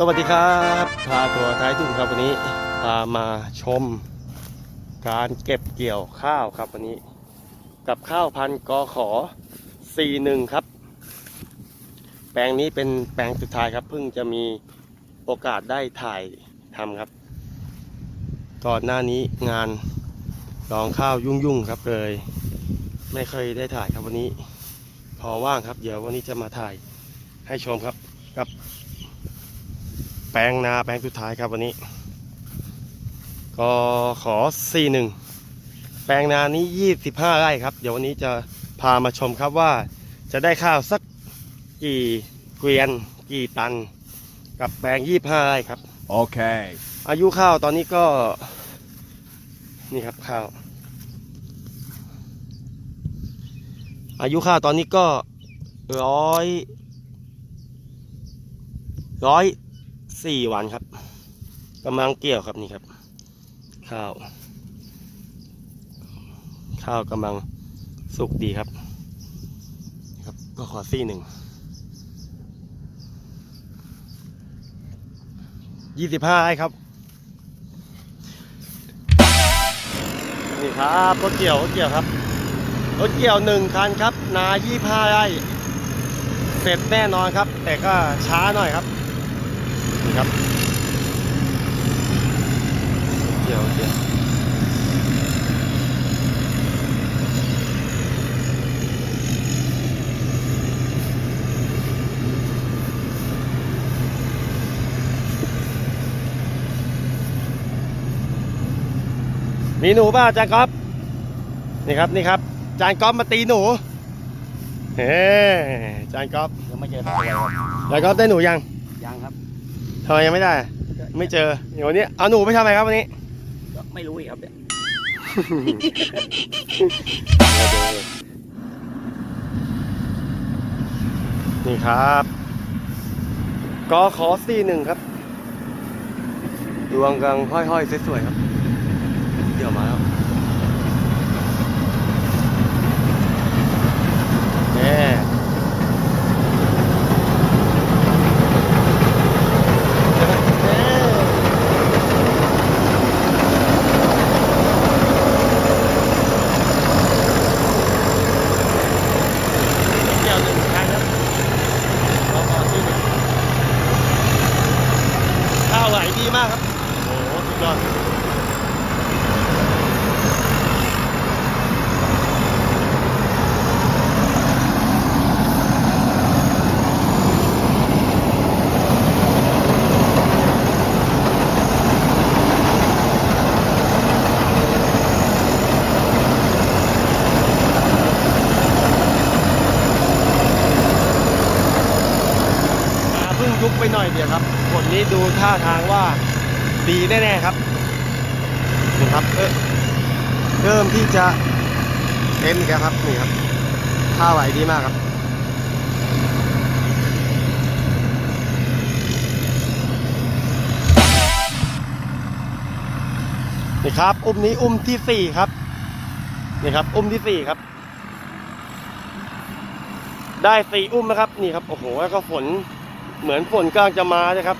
สวัสดีครับพาตัวท้ายทุ่งครับวันนี้พามาชม การเก็บเกี่ยวข้าวครับวันนี้ กับข้าวพันธุ์กขอ41 ครับ แปลงนี้เป็นแปลงสุดท้ายครับเพิ่งจะมีโอกาสได้ถ่ายทำครับ ก่อนหน้านี้งานรองข้าวยุ่งๆครับเลย ไม่เคยได้ถ่ายครับวันนี้ พอว่างครับ เดี๋ยววันนี้จะมาถ่ายให้ชมครับกับ แปลงนาแปลงสุดท้ายครับวันนี้ ก็ขอ41แปลงนานี้25ไร่ครับ เดี๋ยววันนี้จะพามาชมครับว่าจะได้ข้าวสักกี่เกวียน กี่ตัน กับแปลง25ไร่ครับ Okay. อายุข้าวตอนนี้ก็ นี่ครับข้าว อายุข้าวตอนนี้ก็ร้อยร้อย สี่วันครับกำลังเกี่ยวครับนี่ครับ ข้าว ข้าวกำลังสุกดีครับ ครับ ก็ขอซี่หนึ่งยี่สิบห้าไร่ครับ นี่ครับรถเกี่ยวรถเกี่ยวครับรถเกี่ยวหนึ่งคันครับ นายี่ห้าไร่เสร็จแน่นอนครับ แต่ก็ช้าหน่อยครับ นี่ครับเกี่ยวเกี่ยวมีหนูป่ะอาจารย์ก๊อฟนี่ครับนี่ครับอาจารย์ก๊อฟมาตีหนูเฮ้อาจารย์ก๊อฟยังไม่เจอตัวเลยครับอาจารย์ก๊อฟได้หนูยังยังครับ ทำไมยังไม่ได้ ไม่เจอเดี๋ยววันนี้เอาหนูไปทำอะไรครับวันนี้ก็ไม่รู้อีกครับเนี่ยนี่ครับกอขอสี่หนึ่งครับดวงกังห้อยๆสวยๆครับ เดี๋ยวมาแล้วแน่แน่เกี่ยวหนึ่งครั้งครับกอขอสี่หนึ่งข้าวไหลดีมากครับ โอ้โหสุดยอด มาเพิ่งยุบไปหน่ อยเดียวครับผลนี้ดูท่าทางว่าดีแน่ ๆ ครับนี่ครับเออเริ่มที่จะเต็มอีกแล้วครับนี่ครับท่าไหวดีมากครับนี่ครับ อุ้มนี้อุ้มที่สี่ครับนี่ครับ อุ้มที่สี่ครับ ได้สี่อุ้มนะครับ นี่ครับ โอ้โหแล้วก็ฝน เหมือนฝนกลางจะมานะครับ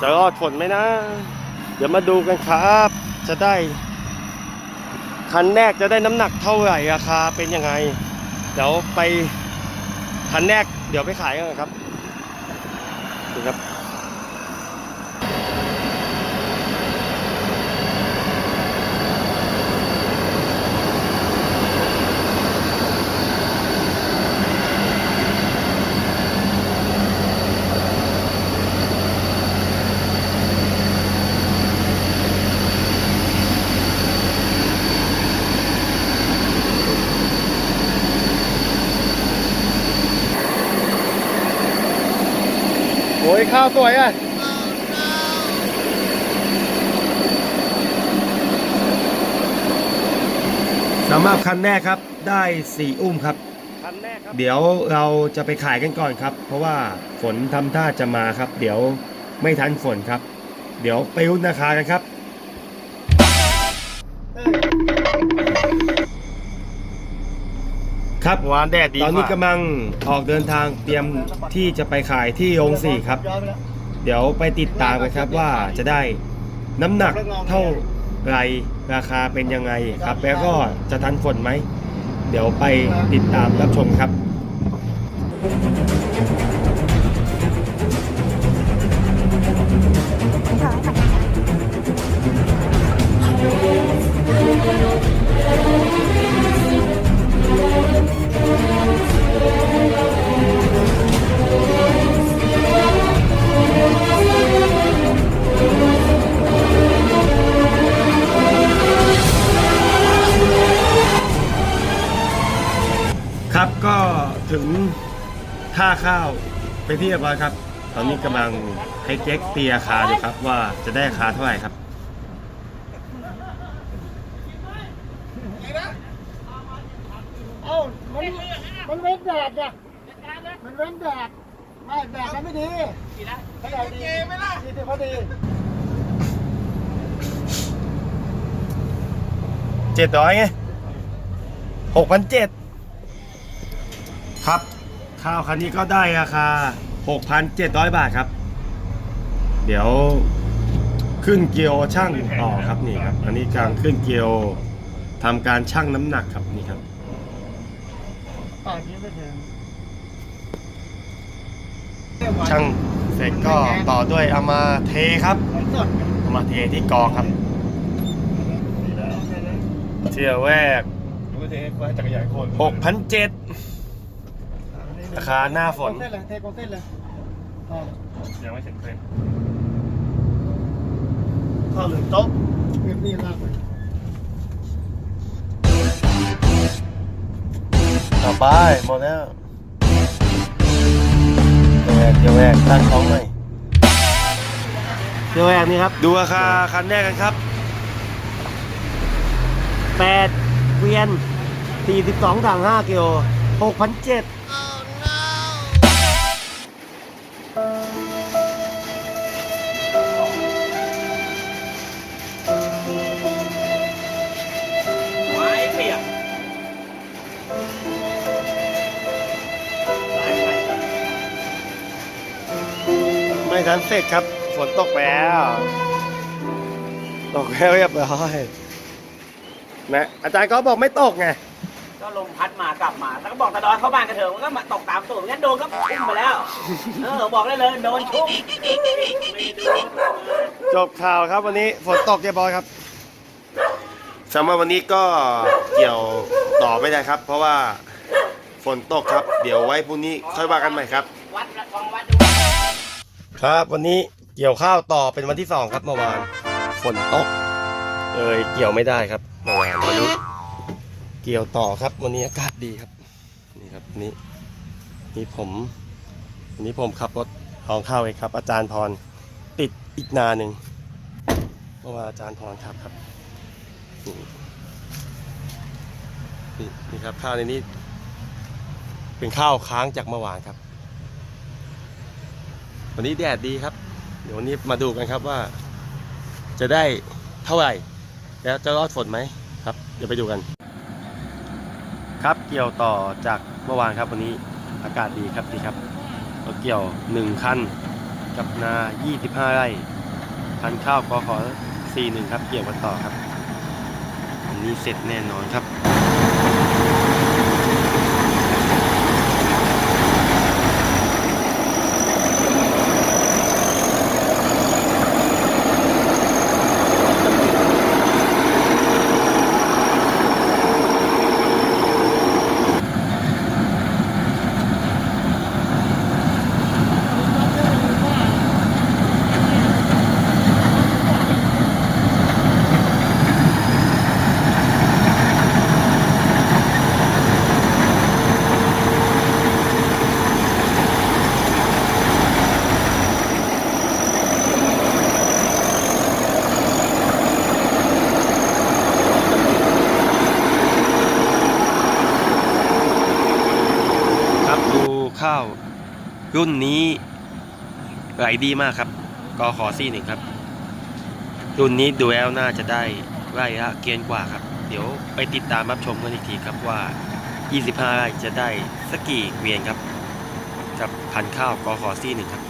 จะรอดฝนไหมนะ เดี๋ยวมาดูกันครับ จะได้ คันแรกจะได้น้ำหนักเท่าไหร่ราคาเป็นยังไง เดี๋ยวไปคันแรกเดี๋ยวไปขายกันครับดูครับ ข้าวสวยอะสำหรับคันแรกครับได้สี่อุ้มครับ คันแรกครับ เดี๋ยวเราจะไปขายกันก่อนครับ เพราะว่าฝนทำท่าจะมาครับ เดี๋ยวไม่ทันฝนครับ เดี๋ยวไปรุ่นราคากันครับ ครับหวานแดดดีตอนนี้ว่ากำลังออกเดินทางเตรียมที่จะไปขายที่โรงสี่ครับ เดี๋ยวไปติดตามกันครับว่าจะได้น้ำหนักเท่าไรราคาเป็นยังไงครับ แล้วก็จะทันฝนไหม เดี๋ยวไปติดตามรับชมครับครับ ท่าข้าวเป็นที่เรียบร้อยครับ ตอนนี้กำลังให้เจ๊กเตียราคาอยู่ครับว่าจะได้ราคาเท่าไหร่ครับ เอ้ามันมันเว้นแดดเนี่ยมันเว้นแดดไม่แดดมันไม่ดีไม่ได้ดีไม่ได้ดีพอดีเจ็ดร้อยไงหกพันเจ็ดครับ ข้าวคันนี้ก็ได้ราคาหกพันเจ็ดร้อยบาทครับ เดี๋ยวขึ้นเกียวช่างต่อครับนี่ครับ อันนี้กำลังขึ้นเกียวทำการชั่งน้ำหนักครับนี่ครับป่านนี้ไม่ถึงช่างเสร็จก็ต่อด้วยเอามาเทครับของสดเอามาเทที่กองครับเที่ยวแรกหกพันเจ็ด ราคาหน้าฝน เส้นเลยเทกองเส้นเลยอยังไม่เสร็จเต้นข้าวหรือโต๊ะเรียบนี่ลากไปต่อไปหมดแล้วเดี๋แหกเดี๋ยวแอกตั้งท้องหน่อยเดี๋ยวแอกนี่ครับดูราคาคันแรกกันครับแปดเวียนสี่สิบสองถังห้ากิโลหกพันเจ็ด ไม้เปียกไม่ทันเสร็จครับ ฝนตกแล้ว ตกแล้วเรียบร้อยนะอาจารย์ก็บอกไม่ตกไง ก็ลมพัดมากลับมา แล้วก็บอกตะดอนเข้าบ้านกันเถอะมันก็มาตกตามตูดงั้นโดนก็พุ่งไปแล้ว เออบอกได้เลยโดนชุ่มจบข่าวครับวันนี้ฝนตกเรียบร้อยครับสำหรับวันนี้ก็เกี่ยวต่อไม่ได้ครับ เพราะว่าฝนตกครับ เดี๋ยวไว้พรุ่งนี้ค่อยว่ากันใหม่ครับ วัดละลองวัดดูครับ วันนี้เกี่ยวข้าวต่อเป็นวันที่สองครับเมื่อวานฝนตกเอยเกี่ยวไม่ได้ครับเมื่อวานวันนี้ เกี่ยวต่อครับ วันนี้อากาศดีครับ นี่ครับนี่นี่ผมวันนี้ผมขับรถลองเข้าเองครับ อาจารย์พรติดอีกนาหนึ่งเมื่อวาอาจารย์พรครับครับนี่นี่ครับข้าวในนี้ เป็นข้าวค้างจากเมื่อวานครับ วันนี้แดดดีครับ เดี๋ยววันนี้มาดูกันครับว่า จะได้เท่าไหร่ แล้วจะรอดฝนไหมครับ เดี๋ยวไปดูกัน ครับเกี่ยวต่อจากเมื่อวานครับวันนี้อากาศดีครับดีครับเราเกี่ยว 1 คัน กับนา 25 ไร่คันข้าวกขอ41 ครับ เกี่ยวกันต่อครับ อันนี้เสร็จแน่นอนครับดู ข้าว รุ่นนี้ไหลดีมากครับกอขอซี่หนึ่งครับ รุ่นนี้ดูแล้วน่าจะได้ไร่ละเกียนกว่าครับ เดี๋ยวไปติดตามรับชมกันอีกทีครับว่า 25 ไร่จะได้สักกี่เกวียนครับกับพันข้าวกอขอซี่หนึ่งครับ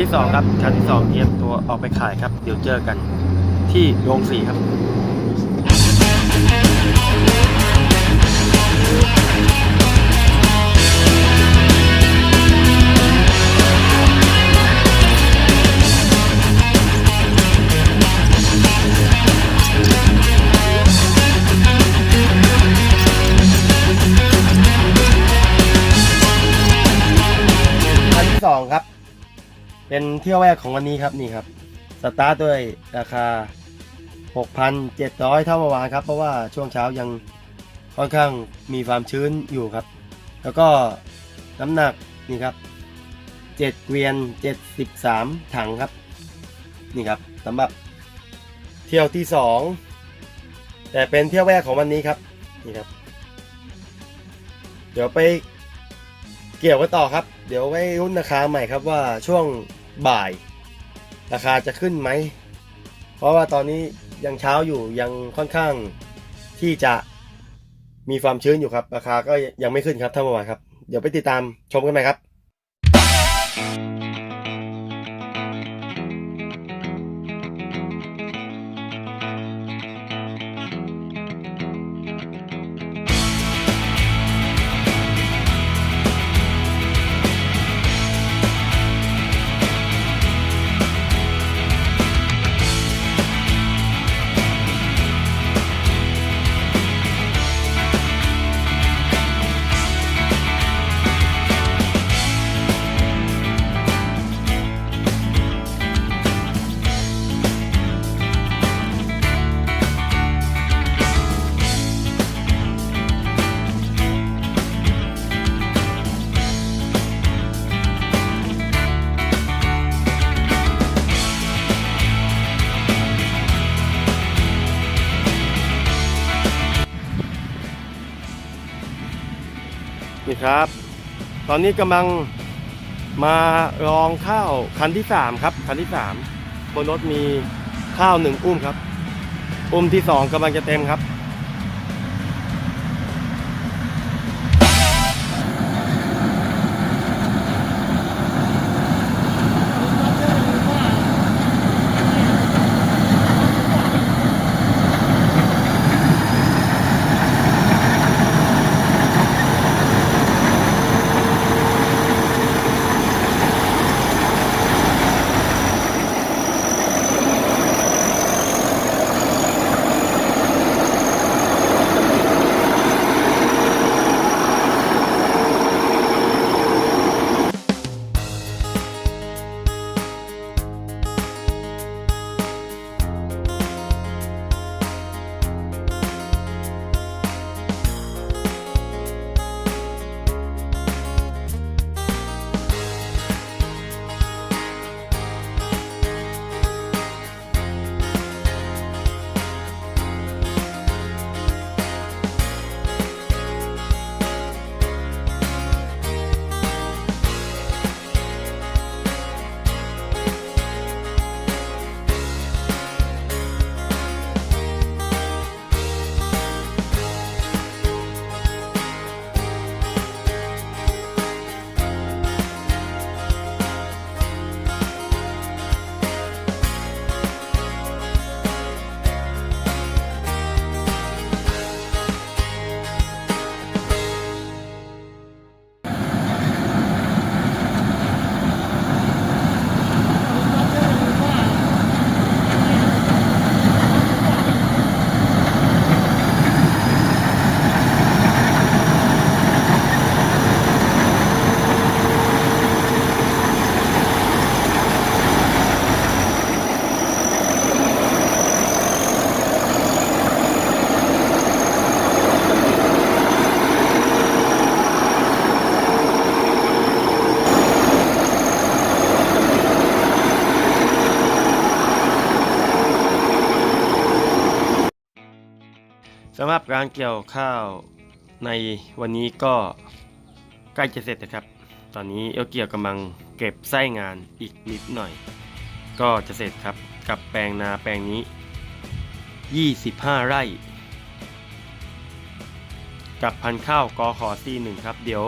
ที่สองครับคันที่สองเตรียมตัวออกไปขายครับ เดี๋ยวเจอกันที่โรงสีครับ เป็นเที่ยวแรกของวันนี้ครับนี่ครับสตาร์ทด้วยราคา 6,700 เท่าเมื่อวานครับ เพราะว่าช่วงเช้ายังค่อนข้างมีความชื้นอยู่ครับ แล้วก็น้ำหนักนี่ครับ 7 เกวียน 73 ถังครับ นี่ครับสำหรับเที่ยวที่ 2 แต่เป็นเที่ยวแรกของวันนี้ครับนี่ครับ เดี๋ยวไปเกี่ยวกันต่อครับ เดี๋ยวไว้รุ่นราคาใหม่ครับว่าช่วง บ่าย ราคาจะขึ้นไหม เพราะว่าตอนนี้ยังเช้าอยู่ยังค่อนข้างที่จะมีความชื้นอยู่ครับ ราคาก็ยังไม่ขึ้นครับท่านผู้ชมครับ เดี๋ยวไปติดตามชมกันไหมครับ ครับ ตอนนี้กำลังมาลองข้าวคันที่สามครับ คันที่สามบนรถมีข้าวหนึ่งอุ้มครับ อุ้มที่สองกำลังจะเต็มครับ สำหรับการเกี่ยวข้าวในวันนี้ก็ใกล้จะเสร็จนะครับ ตอนนี้เอลเกี่ยวกำลังเก็บไส้งานอีกนิดหน่อย ก็จะเสร็จครับกับแปลงนาแปลงนี้ 25 ไร่ กับพันธุ์ข้าวกอขอซีหนึ่งครับ เดี๋ยว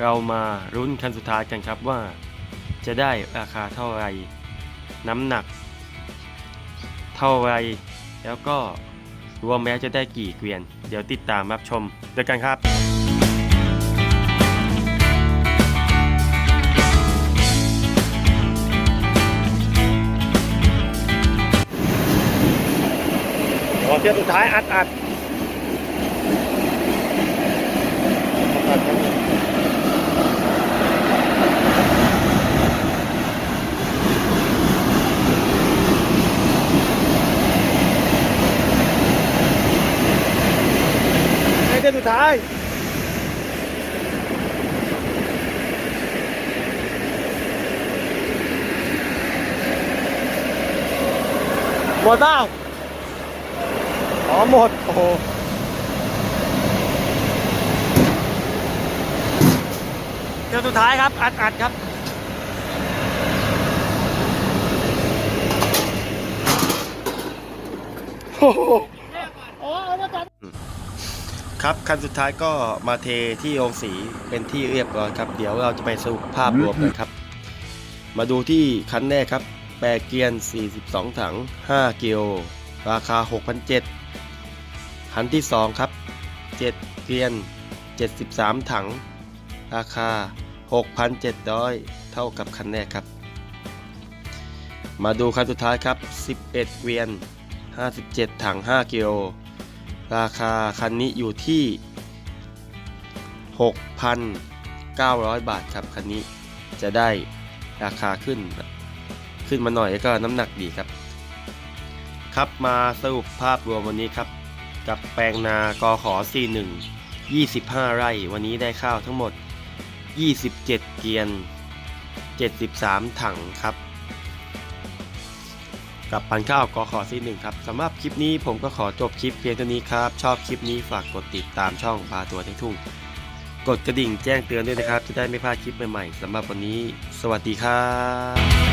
เรามารุ้นคันสุดท้ายกันครับว่า จะได้ราคาเท่าไรน้ำหนัก เท่าไรแล้วก็ รวมแม้จะได้กี่เกวียน เดี๋ยวติดตามรับชมด้วยกันครับรอเที่ยวสุดท้ายอัดอัดอัดครับให้เท้ายหมดเปล่าอ๋อหมด โอ้โหเดี๋ยวสุดท้ายครับ อัดอัดครับโอ้ ครับคันสุดท้ายก็มาเทที่โรงสีเป็นที่เรียบร้อยครับ เดี๋ยวเราจะไปสรุปภาพรวมกันครับ มาดูที่คันแรกครับแปรเกียน42 ถัง 5 กิโลราคา6,700คันที่ 2 ครับ 7 เกียน73 ถัง ราคา 6,700 เท่ากับคันแรกครับ มาดูคันสุดท้ายครับ 11 เกวียน 57 ถัง 5 กิโล ราคาคันนี้อยู่ที่ 6,900 บาทครับคันนี้จะได้ราคาขึ้น ขึ้นมาหน่อยแล้วก็น้ำหนักดีครับ ครับมาสรุปภาพรวมวันนี้ครับ กับแปลงนากอขอ 41 25 ไร่ วันนี้ได้ข้าวทั้งหมด 27 เกียน 73 ถังครับ กับพันข้าวกอขอซีหนึ่งครับสำหรับคลิปนี้ผมก็ขอจบคลิปเพียงเท่านี้ครับ ชอบคลิปนี้ฝากกดติดตามช่องปลาตัวในทุ่ง กดกระดิ่งแจ้งเตือนด้วยนะครับ จะได้ไม่พลาดคลิปใหม่ๆสำหรับวันนี้ สวัสดีครับ